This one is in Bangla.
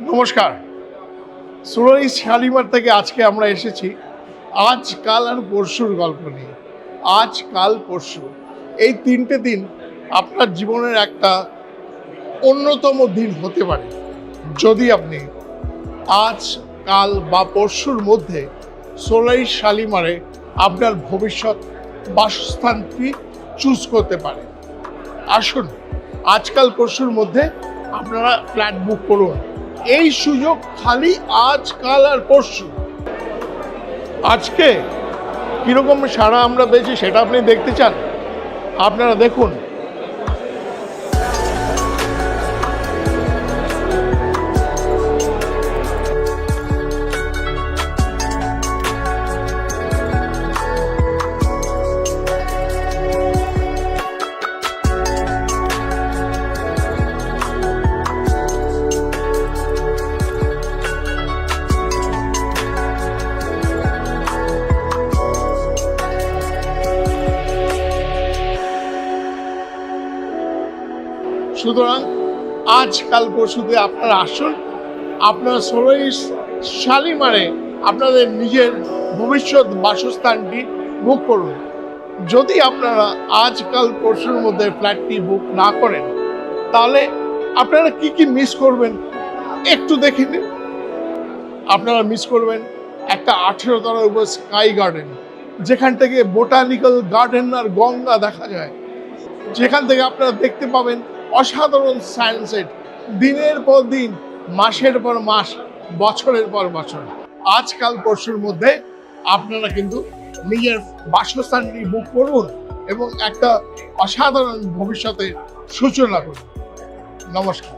নমস্কার। সুরই শালিমার থেকে আজকে আমরা এসেছি আজ কাল আর পরশুর গল্প নিয়ে। আজ কাল পরশু। এই তিনটে দিন আপনার জীবনের একটা অন্যতম দিন হতে পারে। যদি আপনি আজ কাল বা পরশুর মধ্যে সোলাই শালিমারে আপনার ভবিষ্যৎ বাসস্থানটি চুজ করতে পারেন আসুন, আজকাল পরশুর মধ্যে আপনারা ফ্ল্যাট বুক করুন। এই সুযোগ খালি আজকাল আর পরশু। আজকে কীরকম সারা আমরা পেয়েছি সেটা আপনি দেখতে চান? আপনারা দেখুন। সুতরাং আজকাল পরশুতে আপনারা আসুন, আপনার ষোলোই শালিমারে আপনাদের নিজের ভবিষ্যৎ বাসস্থানটি বুক করুন। যদি আপনারা আজকাল পরশুর মধ্যে ফ্ল্যাটটি বুক না করেন, তাহলে আপনারা কি কি মিস করবেন একটু দেখে নিন। আপনারা মিস করবেন একটা আঠেরো তলার উপর স্কাই গার্ডেন, যেখান থেকে বোটানিক্যাল গার্ডেন আর গঙ্গা দেখা যায়। যেখান থেকে আপনারা দেখতে পাবেন অসাধারণ সানসেট দিনের পর দিন, মাসের পর মাস, বছরের পর বছর। আজকাল পরশুর মধ্যে আপনারা কিন্তু নিজের বাসস্থানটি বুক করুন এবং একটা অসাধারণ ভবিষ্যতের সূচনা করুন। নমস্কার।